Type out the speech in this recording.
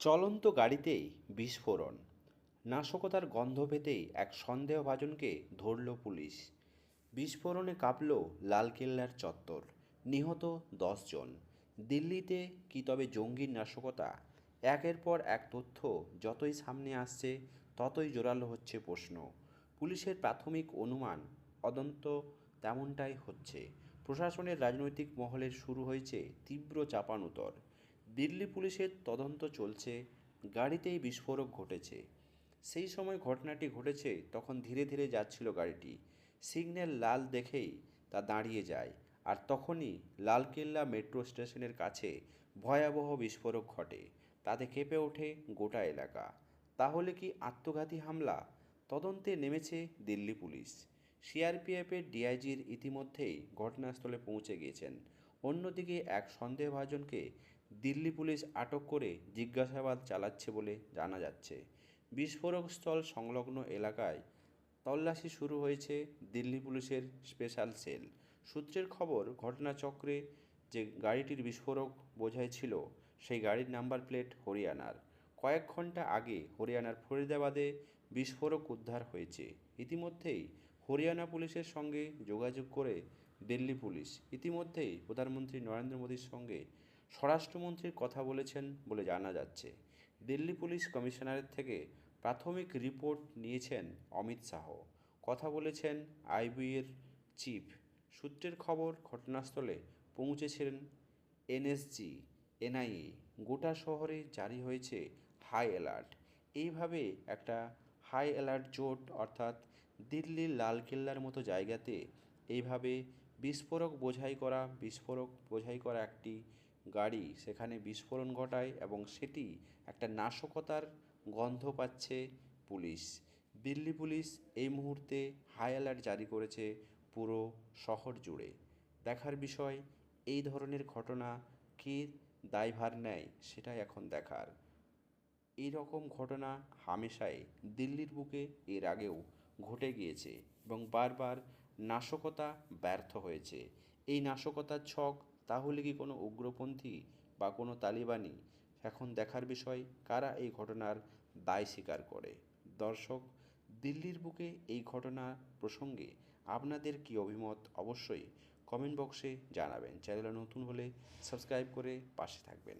চলন্ত গাড়িতেই বিস্ফোরণ। নাশকতার গন্ধ পেতেই এক সন্দেহভাজনকে ধরল পুলিশ। বিস্ফোরণে কাঁপল লালকেল্লার চত্বর, নিহত জন। দিল্লিতে কি তবে জঙ্গির নাশকতা? একের পর এক তথ্য যতই সামনে আসছে, ততই জোরালো হচ্ছে প্রশ্ন। পুলিশের প্রাথমিক অনুমান অদন্ত তেমনটাই হচ্ছে। প্রশাসনের রাজনৈতিক মহলের শুরু হয়েছে তীব্র চাপানুতর। দিল্লি পুলিশের তদন্ত চলছে, গাড়িতেই বিস্ফোরক ঘটেছে। সেই সময় ঘটনাটি ঘটেছে, তখন ধীরে ধীরে যাচ্ছিল গাড়িটি। সিগন্যাল লাল দেখেই তা দাঁড়িয়ে যায়, আর তখনই লালকেল্লা মেট্রো স্টেশনের কাছে ভয়াবহ বিস্ফোরক ঘটে। তাতে কেঁপে ওঠে গোটা এলাকা। তাহলে কি আত্মঘাতী হামলা? তদন্তে নেমেছে দিল্লি পুলিশ। সিআরপিএফের ডিআইজির ইতিমধ্যেই ঘটনাস্থলে পৌঁছে গিয়েছেন। অন্যদিকে এক সন্দেহভাজনকে দিল্লি পুলিশ আটক করে জিজ্ঞাসাবাদ চালাচ্ছে বলে জানা যাচ্ছে। বিস্ফোরক স্থল সংলগ্ন এলাকায় তল্লাশি শুরু হয়েছে দিল্লি পুলিশের স্পেশাল সেল। সূত্রের খবর, ঘটনাচক্রে যে গাড়িটির বিস্ফোরক বোঝাই ছিল, সেই গাড়ির নাম্বার প্লেট হরিয়ানার। কয়েক ঘণ্টা আগে হরিয়ানার ফরিদাবাদে বিস্ফোরক উদ্ধার হয়েছে। ইতিমধ্যেই হরিয়ানা পুলিশের সঙ্গে যোগাযোগ করে দিল্লি পুলিশ। ইতিমধ্যেই প্রধানমন্ত্রী নরেন্দ্র মোদীর সঙ্গে স্বরাষ্ট্রমন্ত্রীর কথা বলেছেন বলে জানা যাচ্ছে। দিল্লি পুলিশ কমিশনারের থেকে প্রাথমিক রিপোর্ট নিয়েছেন অমিত শাহ। কথা বলেছেন আইবিএর চিফ। সূত্রের খবর ঘটনাস্থলে পৌঁছেছিলেন এনএসজি, এনআইএ। গোটা শহরে জারি হয়েছে হাই অ্যালার্ট। এইভাবে একটা হাই অ্যালার্ট জোট অর্থাৎ দিল্লির লালকেল্লার মতো জায়গাতে এইভাবে বিস্ফোরক বোঝাই করা, বিস্ফোরক বোঝাই করা একটি গাড়ি সেখানে বিস্ফোরণ ঘটায় এবং সেটি একটা নাশকতার গন্ধ পাচ্ছে পুলিশ। দিল্লি পুলিশ এই মুহূর্তে হাই অ্যালার্ট জারি করেছে পুরো শহর জুড়ে। দেখার বিষয়, এই ধরনের ঘটনা কে দায়ভার নেয় সেটাই এখন দেখার। এই রকম ঘটনা হামেশাই দিল্লির বুকে এর আগেও ঘটে গিয়েছে এবং বারবার নাশকতা ব্যর্থ হয়েছে। এই নাশকতার ছক তাহলে কি কোনো উগ্রপন্থী বা কোনো তালিবানি এখন দেখার বিষয়? কারা এই ঘটনার দায় স্বীকার করে? দর্শক, দিল্লির বুকে এই ঘটনা প্রসঙ্গে আপনাদের কি অভিমত? অবশ্যই কমেন্ট বক্সে জানাবেন। চ্যানেলে নতুন হলে সাবস্ক্রাইব করে পাশে থাকবেন।